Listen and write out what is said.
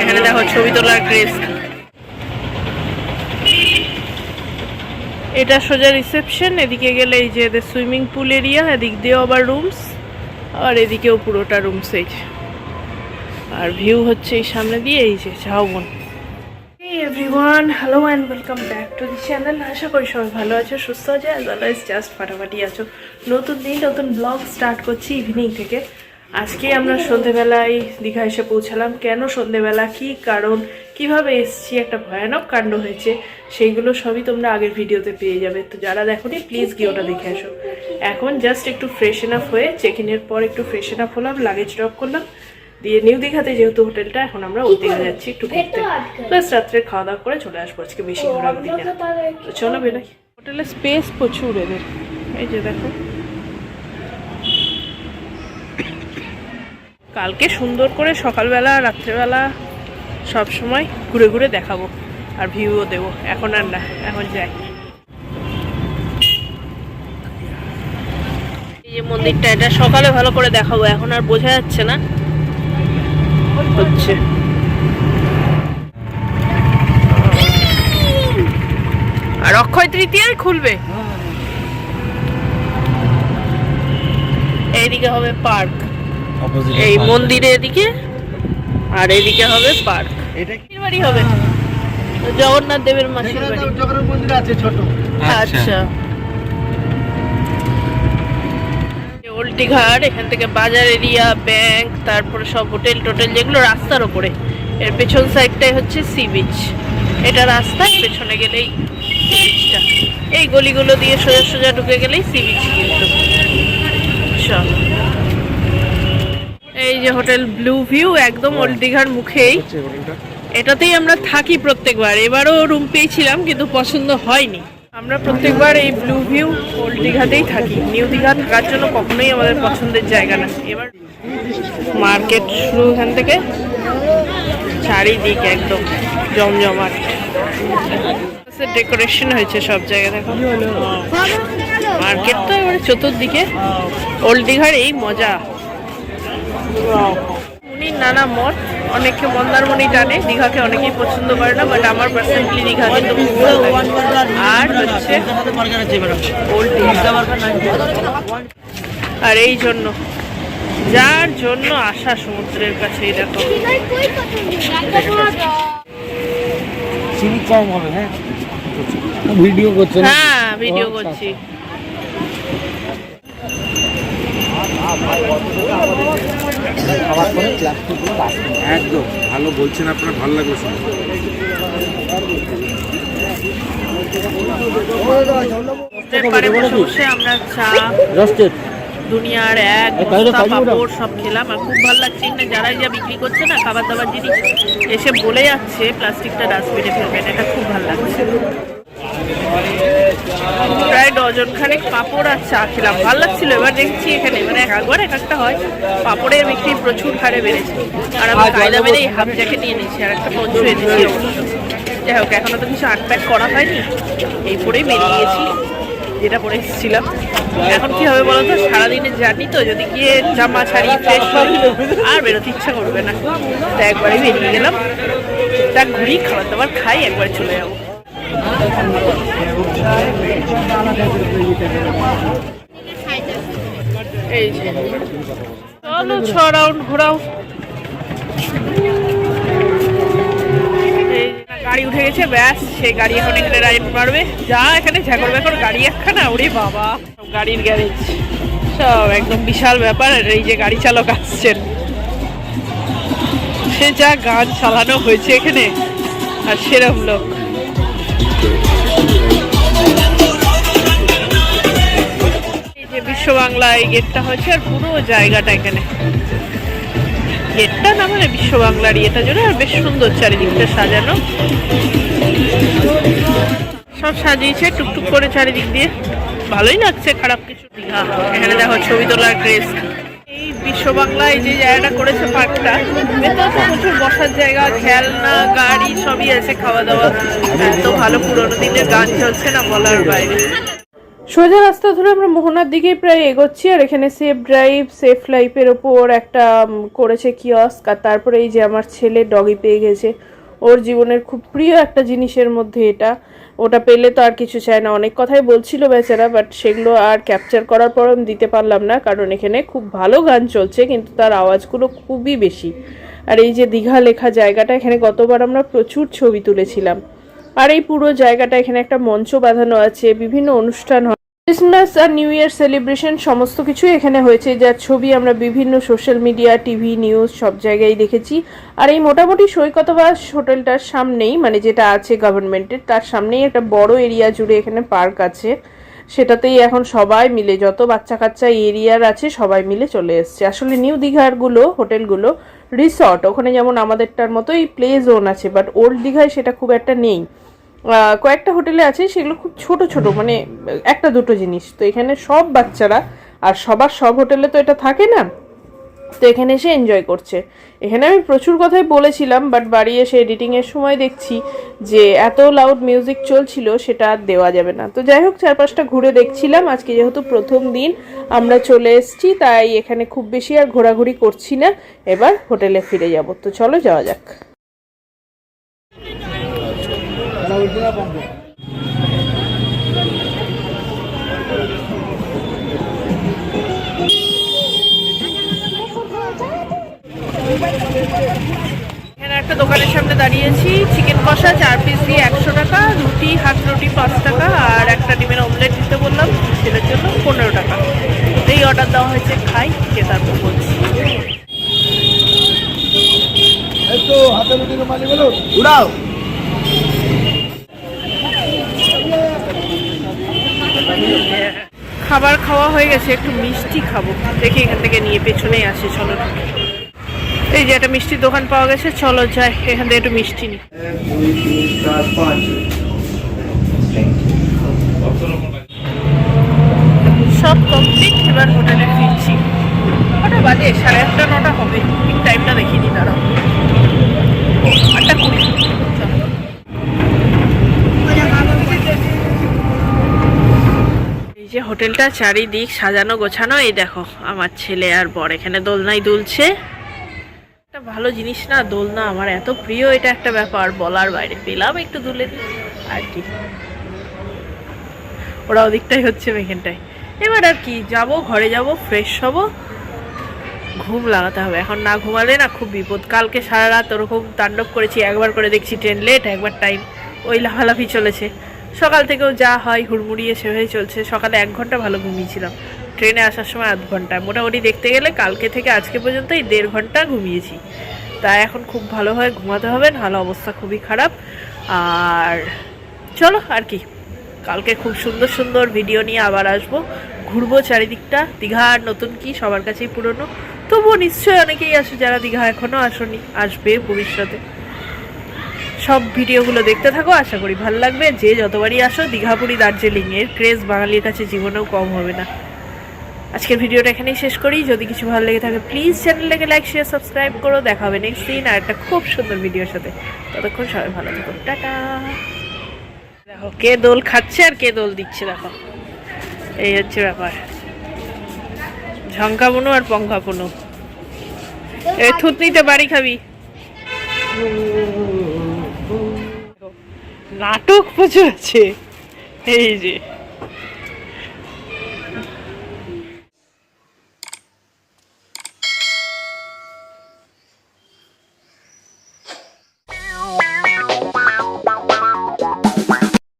এখানে দেখো ছবি তোলার ক্রেজ এটা সোজা রিসেপশন এদিকে গেলে এই যে এদের সুইমিং পুল এরিয়া এদিক দিয়েও আবার রুমস আর এদিকেও পুরোটা রুমস এই। আর ভিউ হচ্ছে এই সামনে দিয়ে, এই যে ঝাউবন। Everyone hello and welcome back to the channel আশা করি সবাই ভালো আছো, সুস্থ আছে অ্যাজ এজ জাস্ট ফাটাফাটি আছো। নতুন দিন, নতুন ব্লগ স্টার্ট করছি ইভিনিং থেকে। আজকে আমরা সন্ধেবেলায় দীঘা এসে পৌঁছালাম। কেন সন্ধেবেলা? কি কারণ? কীভাবে এসছি? একটা ভয়ানক কাণ্ড হয়েছে। সেইগুলো সবই তোমরা আগের ভিডিওতে পেয়ে যাবে। তো যারা দেখোনি প্লিজ গিয়ে ওটা দেখে আসো। এখন জাস্ট একটু ফ্রেশন আপ হয়ে চেক ইনের পর একটু ফ্রেশন আপ হলাম লাগেজ ড্রপ করলাম। দিয়ে নিউ দীঘাতে যেহেতু হোটেলটা এখন আমরা ওর দিঘা যাচ্ছি একটু ঘুরতে। প্লাস রাত্রে খাওয়া দাওয়া করে চলে আসব আজকে বেশি ঘোরাঘুরি না তো চলো বেরোই। হোটেলে স্পেস প্রচুর এদের। এই যে দেখো। কালকে সুন্দর করে সকালবেলা, রাত্রেবেলা সব সময় ঘুরে ঘুরে দেখাবো আর ভিউও দেবো। এখন আর না, এখন যাই। এই যে মন্দিরটা, এটা সকালে ভালো করে দেখাবো, এখন আর বোঝা যাচ্ছে না। হচ্ছে। আর অক্ষয় তৃতীয়ায় খুলবে? এইদিকে হবে পার্ক। এই মন্দিরের এদিকে আর এদিকে হবে পার্ক। এটা বাড়ি হবে। জগন্নাথ দেবের মাসির বাড়ি। জগন্নাথ মন্দির আছে ছোট। আচ্ছা। ওল্ড দীঘার এখান থেকে বাজার এরিয়া ব্যাংক তারপরে সব হোটেল টোটেল যেগুলো রাস্তার ওপরে এর পেছন সাইডটাই হচ্ছে সি বিচ। এটা রাস্তায় পেছনে গেলেই সি বিচটা। এই গলিগুলো দিয়ে সোজা সোজা ঢুকে গেলেই সি বিচ কিন্তু। চল। এই যে হোটেল ব্লু ভিউ একদম ওল্ড দীঘার মুখেই। এটাতেই আমরা থাকি প্রত্যেকবার এবারও রুম পেয়েছিলাম কিন্তু পছন্দ হয়নি। আমরা প্রত্যেকবার এই ব্লু ভিউ ওল্ড দীঘাতেই থাকি। নিউ দীঘা থাকার জন্য কখনোই আমাদের পছন্দের জায়গা না। এবার মার্কেট শুরু এখান থেকে চারিদিক একদম জমজমাট। ডেকোরেশন হয়েছে সব জায়গায় দেখো। মার্কেট তো এবারে চতুর্দিকে। ওল্ড দীঘার এই মজা। মুনির নানা মঠ অনেকে মন্দারমণি টানে দীঘাকে অনেকেই পছন্দ করে না বাট আমার পার্সোনালি দীঘা কিন্তু। আর হচ্ছে আর এই জন্য যার জন্য আসা সমুদ্রের কাছে দেখো। চিনি কম হবে হ্যাঁ? ভিডিও করছে হ্যাঁ ভিডিও করছি। পরে প্লাস্টিকগুলো একদম ভালো বলছেন আপনার ভালো লাগল শুনে। পারে বসে বসে আমরা চা রোস্টেড? দুনিয়ার এক বস্তা পাপড় সব খেলাম আর খুব ভালো লাগছে না যারাই যা বিক্রি করছে না খাবার দাবার জিনিস এসে বলে যাচ্ছে প্লাস্টিকটা ডাস্টবিনে ফেলবেন এটা খুব ভালো লাগছে। প্রায় ডজন খানেক পাপড় আর চা খেলাম। ভালো লাগছিল এবার দেখছি এখানে মানে একবার এক একটা হয়। পাপড়ের বিক্রি প্রচুর হারে বেড়েছে। আর আমি কায়দা মেরে এই হাফ জ্যাকেট নিয়ে নিয়েছি আর একটা পঞ্চ এনেছি। যাই হোক এখনও তো কিছু আনপ্যাক করা হয়নি। এই পরেই বেরিয়ে গেছি যেটা পরে এসেছিলাম। এখন কি হবে বলতো? সারাদিনের জার্নি তো যদি গিয়ে জামা ছাড়ি ফ্রেশ হই আর বেরোতে ইচ্ছা করবে না। তো একবারে বেরিয়ে গেলাম। তা ঘুরি খাবার দাবার খাই একবার চলে যাব। চলো ছ রাউন্ড ঘোরাও গাড়ি উঠে গেছে, ব্যাস, সেই গাড়ি এখন এখানে রাইড মারবে। যা এখানে ঝাঁকর ব্যাকর গাড়ি একখানা, ওরে বাবা। গাড়ির গ্যারেজ সব একদম বিশাল ব্যাপার এই যে গাড়ি চালক আসছেন। সে যা গান চালানো হয়েছে এখানে, আর সেরম লোক। বাংলা এই গেটটা হয়েছে আর পুরো জায়গাটা এখানে। গেটটা না মানে বিশ্ব বাংলার ইয়েটা জন্য আর বেশ সুন্দর চারিদিকটা সাজানো। সব সাজিয়েছে টুকটুক করে চারিদিক দিয়ে। ভালোই লাগছে, খারাপ কিছু দীঘা এখানে দেখো ছবি তোলার ড্রেস এই বিশ্ব বাংলায় যে জায়গাটা করেছে পার্কটা, ভেতরে তো প্রচুর বসার জায়গা, খেলনা, গাড়ি সবই আছে, খাওয়া দাওয়া। এত ভালো পুরোনো দিনের গান চলছে না বলার বাইরে। সোজা রাস্তা ধরে আমরা মোহনার দিকেই প্রায় এগোচ্ছি, আর এখানে সেফ ড্রাইভ সেফ লাইফের ওপর একটা করেছে কিয়স্ক আর তারপরে এই যে আমার ছেলে ডগি পেয়ে গেছে। ওর জীবনের খুব প্রিয় একটা জিনিসের মধ্যে এটা। ওটা পেলে তো আর কিছু চায় না। অনেক কথাই বলছিল বেচারা বাট সেগুলো আর ক্যাপচার করার পর আমি দিতে পারলাম না, কারণ এখানে খুব ভালো গান চলছে, কিন্তু তার আওয়াজগুলো খুবই বেশি। আর এই যে দীঘা লেখা জায়গাটা, এখানে গতবার আমরা প্রচুর ছবি তুলেছিলাম। আর এই পুরো জায়গাটা, এখানে একটা মঞ্চ বাঁধানো আছে, বিভিন্ন অনুষ্ঠান ক্রিসমাস আর নিউ ইয়ার সেলিব্রেশন সমস্ত কিছুই এখানে হয়েছে। যার ছবি আমরা বিভিন্ন সোশ্যাল মিডিয়া, টিভি, নিউজ সব জায়গায় দেখেছি। আর এই মোটামুটি সৈকতবাস হোটেলটার সামনেই মানে যেটা আছে গভর্নমেন্টের, তার সামনেই একটা বড় এরিয়া জুড়ে এখানে পার্ক আছে। সেটাতেই এখন সবাই মিলে, যত বাচ্চা কাচ্চা এরিয়ার আছে, সবাই মিলে চলে এসছে। আসলে নিউ দীঘারগুলো, হোটেলগুলো, রিসর্ট, ওখানে যেমন আমাদেরটার মতোই প্লে জোন আছে, বাট ওল্ড দীঘায় সেটা খুব একটা নেই। কয়েকটা হোটেলে আছে, সেগুলো খুব ছোট ছোট মানে একটা দুটো জিনিস। তো এখানে সব বাচ্চারা, আর সবার সব হোটেলে তো এটা থাকে না, তো এখানে এসে এনজয় করছে। এখানে আমি প্রচুর কথাই বলেছিলাম বাট বাড়ি এসে এডিটিংয়ের সময় দেখছি যে এত লাউড মিউজিক চলছিল, সেটা আর দেওয়া যাবে না। তো যাই হোক, চারপাশটা ঘুরে দেখছিলাম, আজকে যেহেতু প্রথম দিন, আমরা চলে এসেছি, তাই এখানে খুব বেশি আর ঘোরাঘুরি করছি না। এবার হোটেলে ফিরে যাব। তো চলো যাওয়া যাক। এখানে একটা দোকানের সামনে দাঁড়িয়েছি। চিকেন কষা, চার পিস দিয়ে একশো টাকা, রুটি, হাফ রুটি পাঁচ টাকা, আর একটা ডিমের অমলেট দিতে বললাম ছেলের জন্য পনেরো টাকা। এই অর্ডার দেওয়া হয়েছে, খাই, খেয়ে তারপর বলছি। হাতে উড়াও। খাবার খাওয়া হয়ে গেছে, একটু মিষ্টি খাব। দেখি এখান থেকে নিয়ে পেছনেই আসে, চলো। এই যে একটা মিষ্টির দোকান পাওয়া গেছে, চলো যাই, এখান থেকে একটু মিষ্টি নিই। সব কমপ্লিট এবার হোটেলে ফিরছি। কটা বাজে? সাড়ে আটটা, নটা হবে। ঠিক টাইমটা দেখিনি, দাঁড়াও ও, আটটা কুড়ি চলো। এই যে হোটেলটা চারিদিক সাজানো গোছানো, এই দেখো, আমার ছেলে আর বর এখানে দোলনায় দুলছে। একটা ভালো জিনিস না, দোলনা আমার এত প্রিয়, এটা একটা ব্যাপার, বলার বাইরে। পেলাম একটু দুলে আর কি। ওরা ওদিকটাই হচ্ছে এখানটায় এবার আর কি, যাব, ঘরে যাব ফ্রেশ হব। ঘুম লাগাতে হবে। এখন না ঘুমালে না খুব বিপদ। কালকে সারা রাত ওরকম তাণ্ডব করেছি, একবার করে দেখছি ট্রেন লেট একবার টাইম ওই লাফালাফি চলেছে। সকাল থেকেও যা হয় হুড়মুড়িয়ে সেভাবে চলছে। সকালে এক ঘণ্টা ভালো ঘুমিয়েছিলাম। ট্রেনে আসার সময় আধ ঘণ্টা। মোটামুটি দেখতে গেলে কালকে থেকে আজকে পর্যন্ত এই দেড় ঘণ্টা ঘুমিয়েছি। তাই এখন খুব ভালোভাবে ঘুমাতে হবে, নাহলে অবস্থা খুবই খারাপ। আর চলো, আর কি। কালকে খুব সুন্দর সুন্দর ভিডিও নিয়ে আবার আসব। ঘুরবো চারিদিকটা। দীঘার নতুন কি? সবার কাছেই পুরনো। তবুও নিশ্চয়ই অনেকেই আসে যারা দীঘা এখনও আসনি, আসবে ভবিষ্যতে। সব ভিডিওগুলো দেখতে থাকো, আশা করি ভালো লাগবে। যে যতবারই আসো, দীঘাপুরি দার্জিলিং এর ক্রেজ বাঙালির কাছে জীবনেও কম হবে না। আজকের ভিডিওটা এখানেই শেষ করি। যদি কিছু ভালো লেগে থাকে প্লিজ চ্যানেলটাকে লাইক শেয়ার সাবস্ক্রাইব করো। দেখা হবে নেক্সট দিন আর একটা খুব সুন্দর ভিডিওর সাথে। ততক্ষণ সবাই ভালো থাকো। টাটা। দেখো, কে দোল খাচ্ছে আর কে দোল দিচ্ছে, দেখো। এই হচ্ছে ব্যাপার। ঝঙ্কা বুনু আর পঙ্কা বুনু এ, থুতনিতে বাড়ি খাবি। নাটক প্রচুর আছে। এই যে।